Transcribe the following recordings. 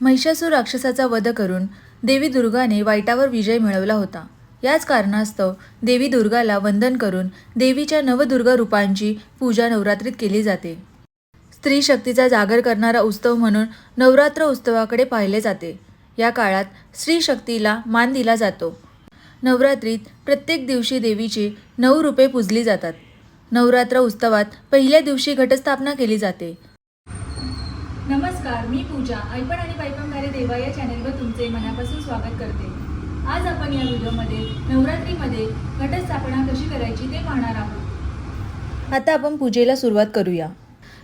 महिषासूर राक्षसाचा वध करून देवी दुर्गाने वाईटावर विजय मिळवला होता. याच कारणास्तव देवी दुर्गाला वंदन करून देवीच्या नवदुर्गा रूपांची पूजा नवरात्रीत केली जाते. स्त्री शक्तीचा जागर करणारा उत्सव म्हणून नवरात्र उत्सवाकडे पाहिले जाते. या काळात स्त्री शक्तीला मान दिला जातो. नवरात्रीत प्रत्येक दिवशी देवीची नऊ रूपे पूजली जातात. नवरात्र उत्सवात पहिल्या दिवशी घटस्थापना केली जाते. नमस्कार मी पूजा ऐपण आणि पैपणकारे देवा या चॅनेलवर तुमचे मनापासून स्वागत करते. आज आपण या व्हिडिओमध्ये नवरात्रीमध्ये घटस्थापना कशी करायची ते पाहणार आहोत. आता आपण पूजेला सुरुवात करूया.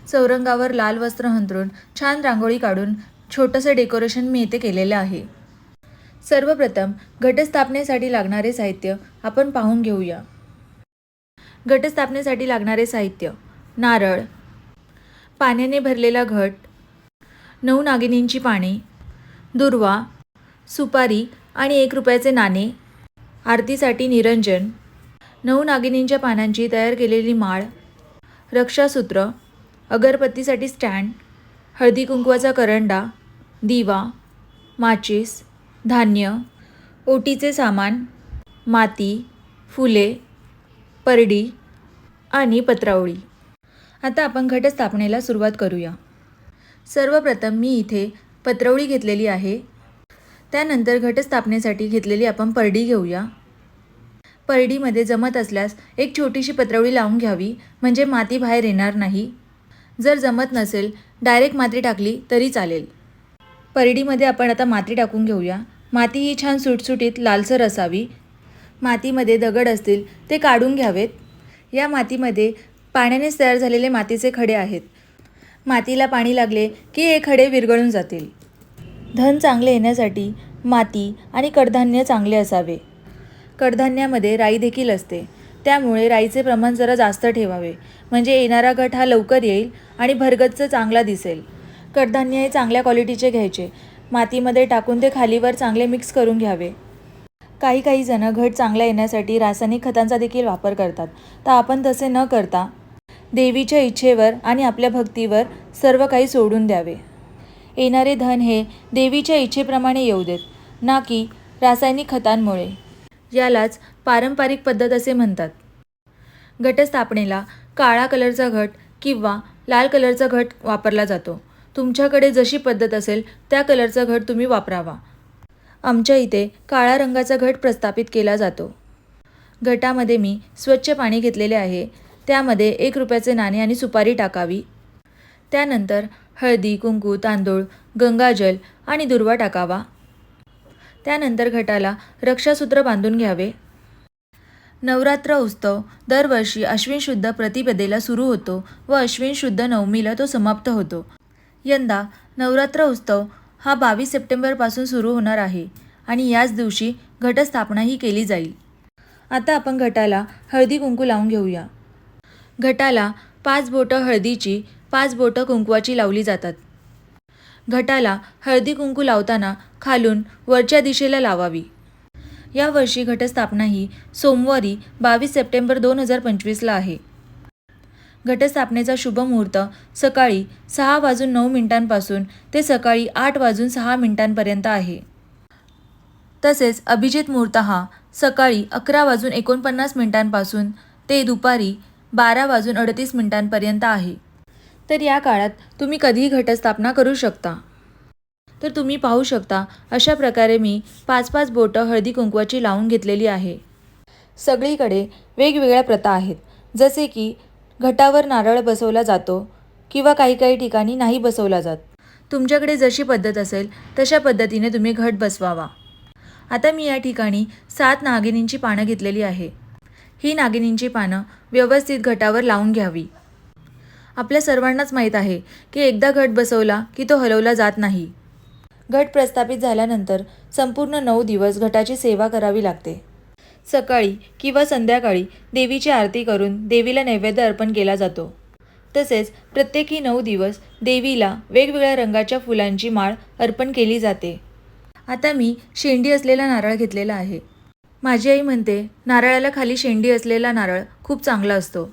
चौरंगावर लाल वस्त्र हंतरून छान रांगोळी काढून छोटंसं डेकोरेशन मी इथे केलेलं आहे. सर्वप्रथम घटस्थापनेसाठी लागणारे साहित्य आपण पाहून घेऊया. घटस्थापनेसाठी लागणारे साहित्य नारळ. पाण्याने भरलेला घट नऊ नागिनींची पाने दुर्वा सुपारी आणि एक रुपयाचे नाणे आरतीसाठी निरंजन नऊ नागिनींच्या पानांची तयार केलेली माळ रक्षासूत्र अगरबत्तीसाठी स्टँड हळदी कुंकवाचा करंडा दिवा माचीस धान्य ओटीचे सामान माती फुले परडी आणि पत्रावळी. आता आपण घटस्थापनेला सुरुवात करूया. सर्वप्रथम मी इथे पत्रवळी घेतलेली आहे. त्यानंतर घटस्थापनेसाठी घेतलेली आपण परडी घेऊया. परडीमध्ये जमत असल्यास एक छोटीशी पत्रवळी लावून घ्यावी म्हणजे माती बाहेर येणार नाही. जर जमत नसेल डायरेक्ट माती टाकली तरी चालेल. परडीमध्ये आपण आता माती टाकून घेऊया. माती ही छान सुटसुटीत लालसर असावी. मातीमध्ये दगड असतील ते काढून घ्यावेत. या मातीमध्ये पाण्यानेच तयार झालेले मातीचे खडे आहेत. मातीला पाणी लागले की हे खडे विरघळून जातील. धन चांगले येण्यासाठी माती आणि कडधान्य चांगले असावे. कडधान्यामध्ये राई देखील असते. त्यामुळे राईचे प्रमाण जरा जास्त ठेवावे. म्हणजे येणारा गट हा लवकर येईल आणि भरगच्च चांगला दिसेल. कडधान्य हे चांगल्या क्वालिटीचे घ्यायचे. मातीमध्ये टाकून ते खालीवर चांगले मिक्स करून घ्यावे. काही काही जण घट चांगला येण्यासाठी रासायनिक खतांचा देखील वापर करतात. तर आपण तसे न करता देवीच्या इच्छेवर आणि आपल्या भक्तीवर सर्व काही सोडून द्यावे. येणारे धन हे देवीच्या इच्छेप्रमाणे येऊ देत ना की रासायनिक खतांमुळे. यालाच पारंपरिक पद्धत असे म्हणतात. घटस्थापनेला काळा कलरचा घट किंवा लाल कलरचा घट वापरला जातो. तुमच्याकडे जशी पद्धत असेल त्या कलरचा घट तुम्ही वापरावा. आमच्या इथे काळा रंगाचा घट प्रस्थापित केला जातो. घटामध्ये मी स्वच्छ पाणी घेतलेले आहे. त्यामध्ये एक रुपयाचे नाणे आणि सुपारी टाकावी. त्यानंतर हळदी कुंकू तांदूळ गंगाजल आणि दुर्वा टाकावा. त्यानंतर घटाला रक्षासूत्र बांधून घ्यावे. नवरात्र उत्सव दरवर्षी अश्विन शुद्ध प्रतिपदेला सुरू होतो व अश्विन शुद्ध नवमीला तो समाप्त होतो. यंदा नवरात्र उत्सव हा बावीस सप्टेंबरपासून सुरू होणार आहे आणि याच दिवशी घटस्थापनाही केली जाईल. आता आपण घटाला हळदी कुंकू लावून घेऊया. घटाला पाच बोटं हळदीची पाच बोटं कुंकवाची लावली जातात. घटाला हळदी कुंकू लावताना खालून वरच्या दिशेला लावावी. यावर्षी घटस्थापना ही सोमवारी बावीस सप्टेंबर दोन हजार पंचवीसला आहे. घटस्थापनेचा शुभ मुहूर्त सकाळी सहा वाजून नऊ मिनिटांपासून ते सकाळी आठ वाजून सहा मिनिटांपर्यंत आहे. तसेच अभिजित मुहूर्त हा सकाळी अकरा वाजून एकोणपन्नास मिनिटांपासून ते दुपारी बारा वाजून अडतीस मिनिटांपर्यंत आहे. तर या काळात तुम्ही कधीही घटस्थापना करू शकता. तर तुम्ही पाहू शकता अशा प्रकारे मी पाच पाच बोटं हळदी कुंकवाची लावून घेतलेली आहे. सगळीकडे वेगवेगळ्या प्रथा आहेत. जसे की घटावर नारळ बसवला जातो किंवा काही काही ठिकाणी नाही बसवला जात. तुमच्याकडे जशी पद्धत असेल तशा पद्धतीने तुम्ही घट बसवावा. आता मी या ठिकाणी सात नागिनींची पानं घेतलेली आहे. ही नागिनींची पानं व्यवस्थित घटावर लावून घ्यावी. आपल्या सर्वांनाच माहीत आहे की एकदा घट बसवला की तो हलवला जात नाही. घट प्रस्थापित झाल्यानंतर संपूर्ण नऊ दिवस घटाची सेवा करावी लागते. सकाळी किंवा संध्याकाळी देवीची आरती करून देवीला नैवेद्य अर्पण केला जातो. तसेच प्रत्येकी नऊ दिवस देवीला वेगवेगळ्या रंगाच्या फुलांची माळ अर्पण केली जाते. आता मी शेंडी असलेला नारळ घेतलेला आहे. माझी आई म्हणते नारळाला खाली शेंडी असलेला नारळ खूप चांगला असतो.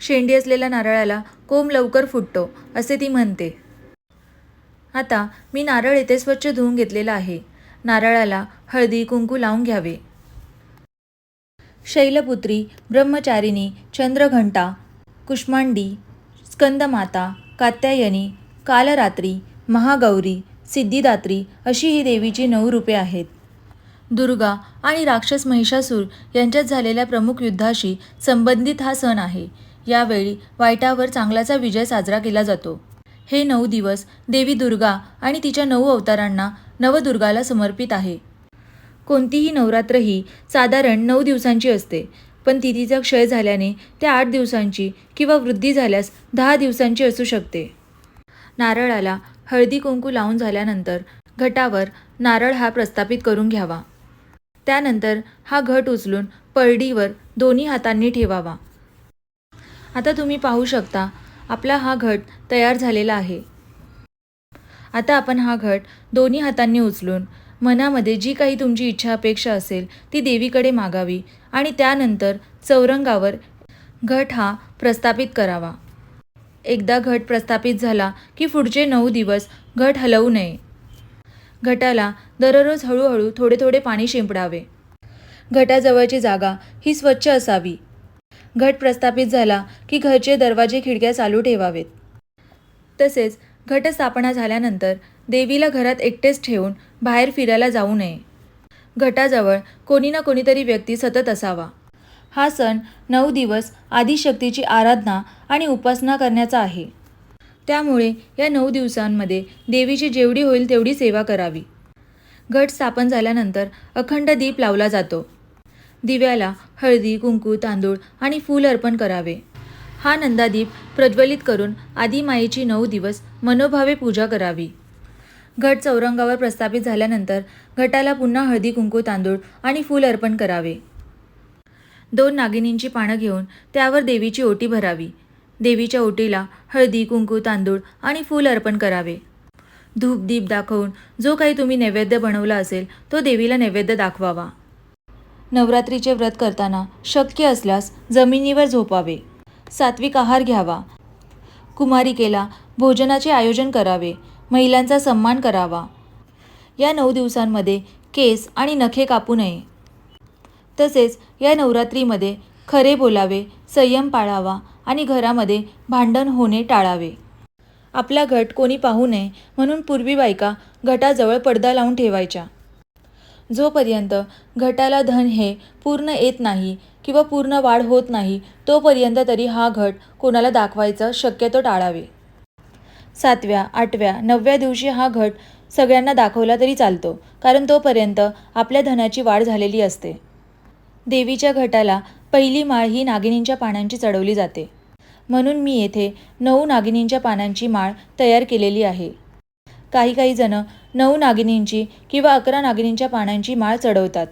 शेंडी असलेल्या नारळाला कोंब लवकर फुटतो असे ती म्हणते. आता मी नारळ येथे स्वच्छ धुवून घेतलेला आहे. नारळाला हळदी कुंकू लावून घ्यावे. शैलपुत्री ब्रह्मचारिणी चंद्रघंटा कुष्मांडी स्कंदमाता कात्यायनी कालरात्री महागौरी सिद्धिदात्री अशी ही देवीची नऊ रूपे आहेत. दुर्गा आणि राक्षस महिषासूर यांच्यात झालेल्या प्रमुख युद्धाशी संबंधित हा सण आहे. यावेळी वाईटावर चांगल्याचा विजय साजरा केला जातो. हे नऊ दिवस देवी दुर्गा आणि तिच्या नऊ अवतारांना नवदुर्गाला समर्पित आहे. कोणतीही नवरात्र ही साधारण नऊ दिवसांची असते पण तिथीचा क्षय झाल्याने त्या आठ दिवसांची किंवा वृद्धी झाल्यास दहा दिवसांची असू शकते. नारळाला हळदी कुंकू लावून झाल्यानंतर घटावर नारळ हा प्रस्थापित करून घ्यावा. त्यानंतर हा घट उचलून परडीवर दोन्ही हातांनी ठेवावा. आता तुम्ही पाहू शकता आपला हा घट तयार झालेला आहे. आता आपण हा घट दोन्ही हातांनी उचलून मनामध्ये जी काही तुमची इच्छा अपेक्षा असेल ती देवीकडे मागावी आणि त्यानंतर चौरंगावर घट हा प्रस्थापित करावा. एकदा घट प्रस्थापित झाला की पुढचे नऊ दिवस घट हलवू नये. घटाला दररोज हळूहळू थोडे थोडे पाणी शिंपडावे. घटाजवळची जागा ही स्वच्छ असावी. घट प्रस्थापित झाला की घरचे दरवाजे खिडक्या चालू ठेवावेत. तसेच घटस्थापना झाल्यानंतर देवीला घरात एकटेच ठेवून बाहेर फिरायला जाऊ नये. घटाजवळ कोणी ना कोणीतरी व्यक्ती सतत असावा. हा सण नऊ दिवस आदिशक्तीची आराधना आणि उपासना करण्याचा आहे. त्यामुळे या नऊ दिवसांमध्ये देवीची जेवढी होईल तेवढी सेवा करावी. घट स्थापन झाल्यानंतर अखंड दीप लावला जातो. दिव्याला हळदी कुंकू तांदूळ आणि फूल अर्पण करावे. हा नंदादीप प्रज्वलित करून आदिमाईची नऊ दिवस मनोभावे पूजा करावी. घट चौरंगावर प्रस्थापित झाल्यानंतर घटाला पुन्हा हळदी कुंकू तांदूळ आणि फूल अर्पण करावे. दोन नागिनींची पानं घेऊन त्यावर देवीची ओटी भरावी. देवीच्या ओटीला हळदी कुंकू तांदूळ आणि फूल अर्पण करावे. धूप दीप दाखवून जो काही तुम्ही नैवेद्य बनवला असेल तो देवीला नैवेद्य दाखवावा. नवरात्रीचे व्रत करताना शक्य असल्यास जमिनीवर झोपावे. सात्विक आहार घ्यावा. कुमारिकेला भोजनाचे आयोजन करावे. महिलांचा सन्मान करावा. या नऊ दिवसांमध्ये केस आणि नखे कापू नये. तसेच या नवरात्रीमध्ये खरे बोलावे संयम पाळावा आणि घरामध्ये भांडण होणे टाळावे. आपला घट कोणी पाहू नये म्हणून पूर्वी बायका घटाजवळ पडदा लावून ठेवायच्या. जोपर्यंत घटाला धन हे पूर्ण येत नाही किंवा पूर्ण वाढ होत नाही तोपर्यंत तरी हा घट कोणाला दाखवायचं शक्यतो टाळावे. सातव्या आठव्या नवव्या दिवशी हा घट सगळ्यांना दाखवला तरी चालतो कारण तोपर्यंत आपल्या धनाची वाढ झालेली असते. देवीच्या घटाला पहिली माळ ही नागिनींच्या पानांची चढवली जाते. म्हणून मी येथे नऊ नागिनींच्या पानांची माळ तयार केलेली आहे. काही काही जण नऊ नागिनींची किंवा अकरा नागिनींच्या पानांची माळ चढवतात.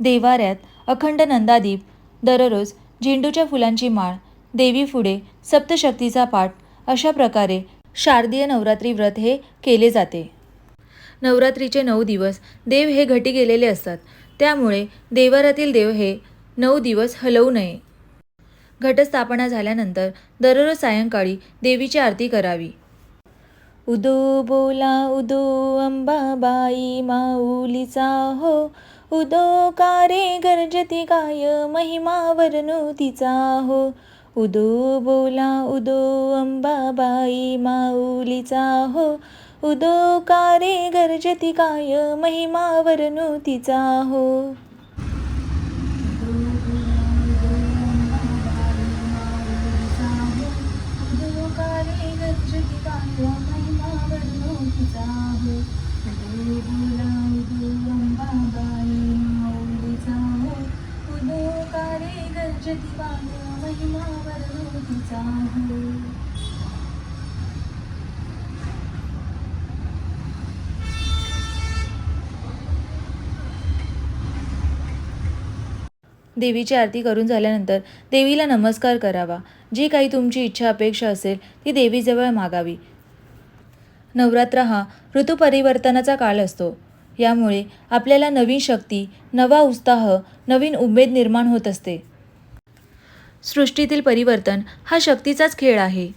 देवाऱ्यात अखंड नंदादीप दररोज झेंडूच्या फुलांची माळ देवी पुढे सप्तशक्तीचा पाठ अशा प्रकारे शारदीय नवरात्री व्रत हे केले जाते. नवरात्रीचे नऊ दिवस देव हे घटी गेलेले असतात. त्यामुळे देवारातील देव हे नऊ दिवस हलवू नये. घटस्थापना झाल्यानंतर दररोज सायंकाळी देवीची आरती करावी. उदो बोला उदो अंबाबाई माऊलीचा हो. उदो कारे गर्जती काय महिमा तिचा हो. उदो बोला उदो अंबाबाई माऊलीचा हो. उदो कारे गर्जती काय महिमा तिचा हो. देवीची आरती करून झाल्यानंतर देवीला नमस्कार करावा. जी काही तुमची इच्छा अपेक्षा असेल ती देवीजवळ मागावी. नवरात्र हा ऋतुपरिवर्तनाचा काळ असतो. यामुळे आपल्याला नवीन शक्ती नवा उत्साह नवीन उमेद निर्माण होत असते. सृष्टीतील परिवर्तन हा शक्तीचाच खेळ आहे.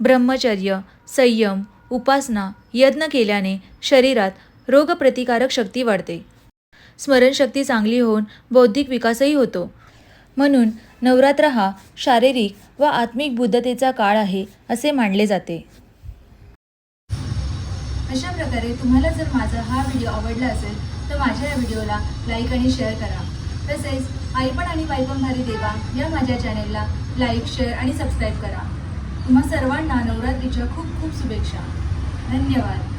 ब्रह्मचर्य संयम उपासना यत्न केल्याने शरीरात रोगप्रतिकारक शक्ती वाढते. स्मरणशक्ती चांगली होऊन बौद्धिक विकासही होतो. म्हणून नवरात्र हा शारीरिक व आत्मिक बुद्धतेचा काळ आहे असे मानले जाते. अशा प्रकारे तुम्हाला जर माझा हा व्हिडिओ आवडला असेल तर माझ्या या व्हिडिओला लाईक आणि शेअर करा. तसेच आईपण आणि बाईपण भारी देवा. या माझ्या चॅनेलला लाईक शेअर आणि सबस्क्राईब करा. तुम्हा सर्वांना नवरात्रीच्या खूप खूप शुभेच्छा. धन्यवाद.